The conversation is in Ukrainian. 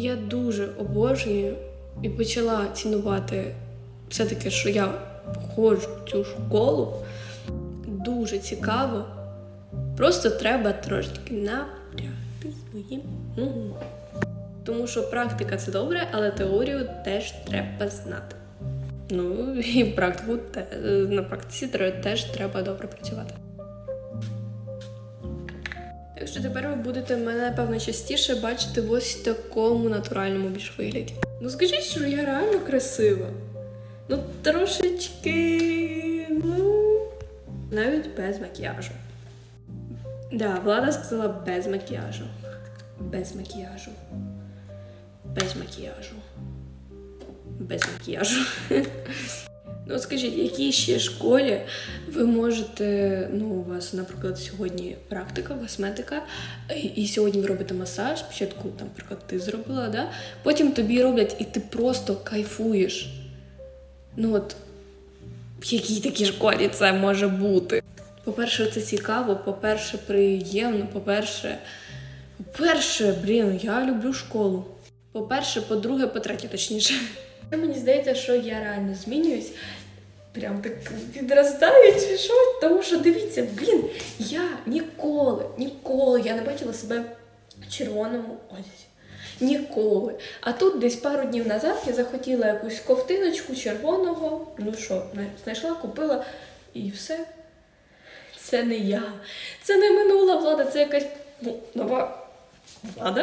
Я дуже обожнюю і почала цінувати все-таки, що я ходжу в цю школу. Дуже цікаво. Просто треба трошки напрягти свої. Тому що практика це добре, але теорію теж треба знати. Ну і практику на практиці теж треба добре працювати. Так що тепер ви будете мене, певно, частіше бачити в ось такому натуральному більш вигляді. Ну скажіть, що я реально красива. Ну, трошечки. Ну, навіть без макіяжу. Да, влада сказала без макіяжу. Без макіяжу. Без макіяжу. Без макіяжу. Ну, скажіть, якій ще школі ви можете, ну, у вас, наприклад, сьогодні практика, косметика, і- і сьогодні ви робите масаж, спочатку, там, наприклад, ти зробила, да? потім тобі роблять, і ти просто кайфуєш. Ну от, в якій такій школі це може бути? По-перше, це цікаво, по-перше, приємно, по-перше, по-перше, блін, я люблю школу. По-перше, по-друге, по-третє, точніше. Мені здається, що я реально змінююсь. Прям так відростаю чи що. Тому що дивіться, блін, я ніколи, ніколи я не бачила себе в червоному одязі. Ніколи. А тут десь пару днів назад я захотіла якусь ковтиночку червоного. Ну що, знайшла, купила і все. Це не я. Це не минула влада, це якась ну, нова влада.